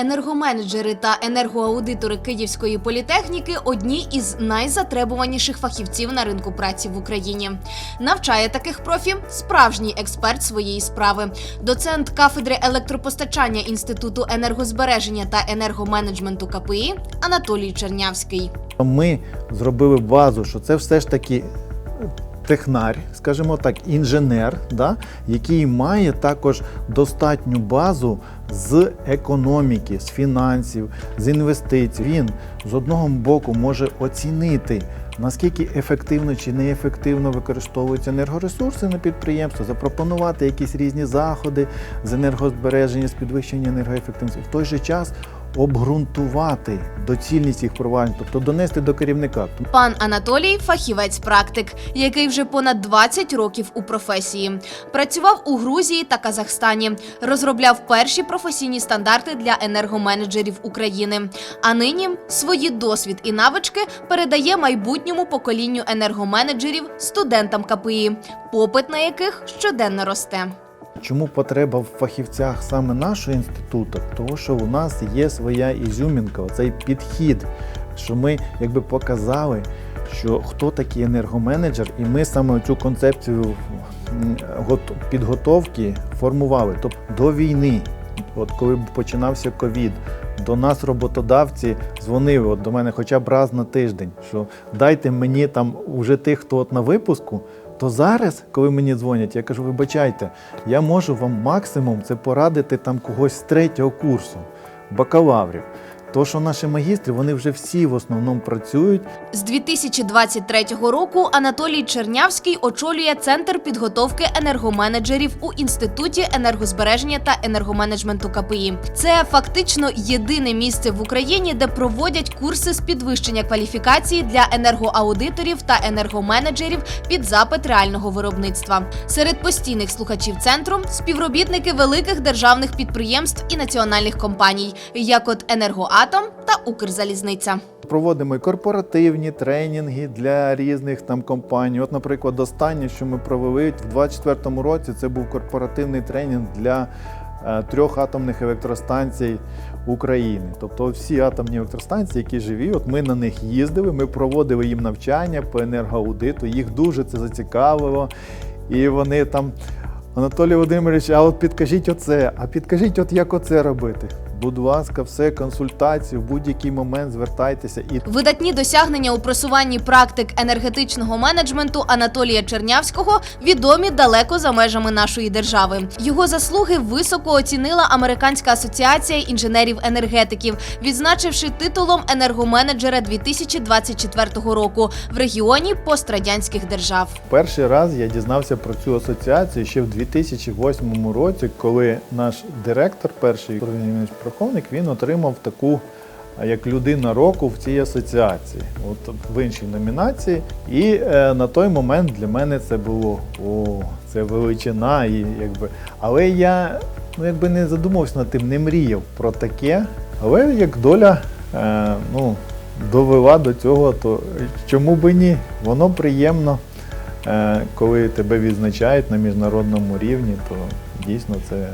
Енергоменеджери та енергоаудитори Київської політехніки одні із найзатребуваніших фахівців на ринку праці в Україні. Навчає таких профі справжній експерт своєї справи, доцент кафедри електропостачання Інституту енергозбереження та енергоменеджменту КПІ Анатолій Чернявський. Ми зробили базу, що це все ж таки технар, скажімо так, інженер, да, який має також достатню базу з економіки, з фінансів, з інвестицій. Він з одного боку може оцінити. Наскільки ефективно чи неефективно використовуються енергоресурси на підприємстві, запропонувати якісь різні заходи з енергозбереження, з підвищення енергоефективності, в той же час обґрунтувати доцільність їх впровадження, тобто донести до керівника. Пан Анатолій фахівець-практик, який вже понад 20 років у професії. Працював у Грузії та Казахстані, розробляв перші професійні стандарти для енергоменеджерів України. А нині свої досвід і навички передає майбутньому поколінню енергоменеджерів студентам КПІ, попит на яких щоденно росте. Чому потреба в фахівцях саме нашого інституту? Тому що у нас є своя ізюмінка, цей підхід, що ми якби показали, що хто такий енергоменеджер, і ми саме цю концепцію підготовки формували. Тобто до війни, от коли починався ковід, до нас роботодавці дзвонили от до мене хоча б раз на тиждень, що дайте мені там уже тих, хто от на випуску. То зараз, коли мені дзвонять, я кажу, вибачайте, я можу вам максимум це порадити там когось з третього курсу, бакалаврів. То, що наші магістри, вони вже всі в основному працюють З 2023 року Анатолій Чернявський очолює центр підготовки енергоменеджерів у інституті енергозбереження та енергоменеджменту КПІ. Це фактично єдине місце в Україні, де проводять курси з підвищення кваліфікації для енергоаудиторів та енергоменеджерів під запит реального виробництва. Серед постійних слухачів центру співробітники великих державних підприємств і національних компаній, як от Енергоатом та Укрзалізниця. Проводимо корпоративні тренінги для різних там компаній. От, наприклад, останнє, що ми провели в 2024 році, це був корпоративний тренінг для е, трьох атомних електростанцій України. Тобто всі атомні електростанції, які живі, от ми на них їздили, ми проводили їм навчання по енергоаудиту. Їх дуже це зацікавило. І вони там. Анатолій Володимирович, а от підкажіть оце, а підкажіть, от як оце робити. Будь ласка, все, консультації, в будь-який момент звертайтеся і Видатні досягнення у просуванні практик енергетичного менеджменту Анатолія Чернявського відомі далеко за межами нашої держави. Його заслуги високо оцінила Американська асоціація інженерів-енергетиків, відзначивши титулом енергоменеджера 2024 року в регіоні пострадянських держав. Перший раз я дізнався про цю асоціацію ще в 2008 році, коли наш директор, перший Ігор Євгенович він отримав таку як людина року в цій асоціації, от в іншій номінації. І е, на той момент для мене це було о, це величина, і якби. Але я ну, якби не задумався над тим, не мріяв про таке. Але як доля е, ну, довела до цього, то чому би ні? Воно приємно. Е, коли тебе відзначають на міжнародному рівні, то дійсно це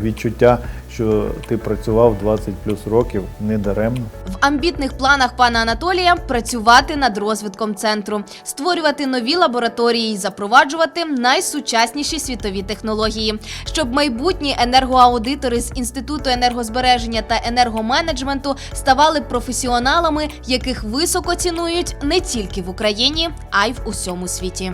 відчуття, що ти працював 20 плюс років недаремно. В амбітних планах пана Анатолія працювати над розвитком центру, створювати нові лабораторії і запроваджувати найсучасніші світові технології, щоб майбутні енергоаудитори з інституту енергозбереження та енергоменеджменту ставали професіоналами, яких високо цінують не тільки в Україні, а й в усьому світі.